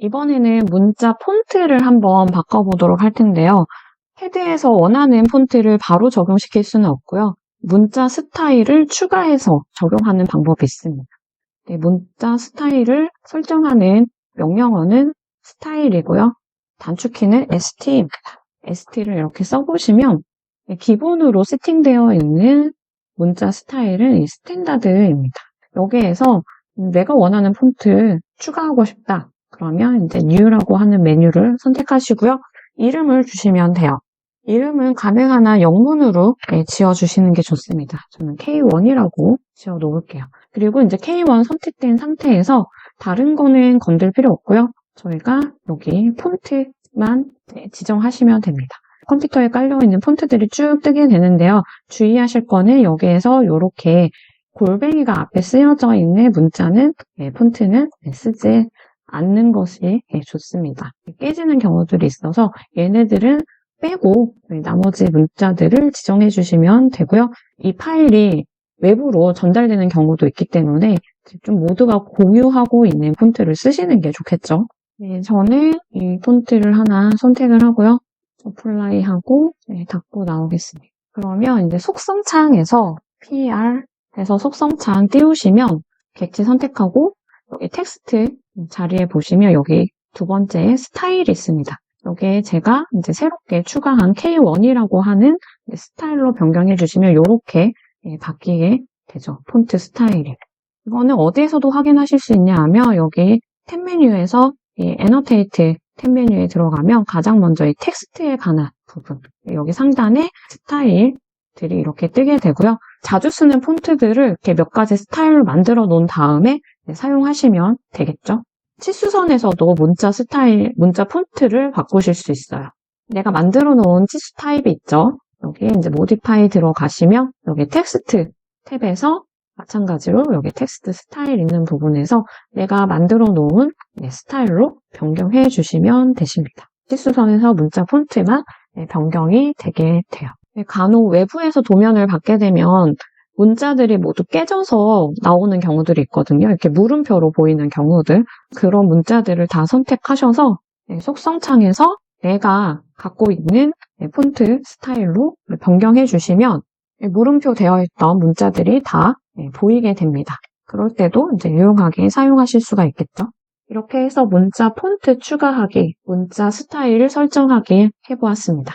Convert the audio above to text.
이번에는 문자 폰트를 한번 바꿔보도록 할 텐데요. 헤드에서 원하는 폰트를 바로 적용시킬 수는 없고요. 문자 스타일을 추가해서 적용하는 방법이 있습니다. 네, 문자 스타일을 설정하는 명령어는 스타일이고요. 단축키는 st입니다. st를 이렇게 써보시면 네, 기본으로 세팅되어 있는 문자 스타일은 이 스탠다드입니다. 여기에서 내가 원하는 폰트 추가하고 싶다. 그러면 이제 new라고 하는 메뉴를 선택하시고요. 이름을 주시면 돼요. 이름은 가능한 영문으로 네, 지어주시는 게 좋습니다. 저는 K1이라고 지어 놓을게요. 그리고 이제 K1 선택된 상태에서 다른 거는 건들 필요 없고요. 저희가 여기 폰트만 네, 지정하시면 됩니다. 컴퓨터에 깔려있는 폰트들이 쭉 뜨게 되는데요. 주의하실 거는 여기에서 이렇게 골뱅이가 앞에 쓰여져 있는 문자는 네, 폰트는 네, 쓰지 않는 것이 네, 좋습니다. 깨지는 경우들이 있어서 얘네들은 빼고 네, 나머지 문자들을 지정해 주시면 되고요. 이 파일이 외부로 전달되는 경우도 있기 때문에 좀 모두가 공유하고 있는 폰트를 쓰시는 게 좋겠죠. 네, 저는 이 폰트를 하나 선택을 하고요. 어플라이 하고 네, 닫고 나오겠습니다. 그러면 이제 속성창에서 PR 해서 속성창 띄우시면 객지 선택하고 여기 텍스트 자리에 보시면 여기 두 번째 스타일이 있습니다. 여기에 제가 이제 새롭게 추가한 K1이라고 하는 스타일로 변경해 주시면 이렇게 예, 바뀌게 되죠. 폰트 스타일이. 이거는 어디에서도 확인하실 수 있냐 하면 여기 탭 메뉴에서 이 애너테이트 탭 메뉴에 들어가면 가장 먼저 이 텍스트에 관한 부분 여기 상단에 스타일들이 이렇게 뜨게 되고요. 자주 쓰는 폰트들을 이렇게 몇 가지 스타일로 만들어 놓은 다음에 네, 사용하시면 되겠죠. 치수선에서도 문자 스타일, 문자 폰트를 바꾸실 수 있어요. 내가 만들어 놓은 치수 타입이 있죠. 여기에 이제 모디파이 들어가시면 여기 텍스트 탭에서 마찬가지로 여기 텍스트 스타일 있는 부분에서 내가 만들어 놓은 네, 스타일로 변경해 주시면 되십니다. 치수선에서 문자 폰트만 네, 변경이 되게 돼요. 네, 간혹 외부에서 도면을 받게 되면 문자들이 모두 깨져서 나오는 경우들이 있거든요. 이렇게 물음표로 보이는 경우들. 그런 문자들을 다 선택하셔서 속성창에서 내가 갖고 있는 폰트 스타일로 변경해 주시면 물음표 되어 있던 문자들이 다 보이게 됩니다. 그럴 때도 이제 유용하게 사용하실 수가 있겠죠. 이렇게 해서 문자 폰트 추가하기, 문자 스타일 설정하기 해보았습니다.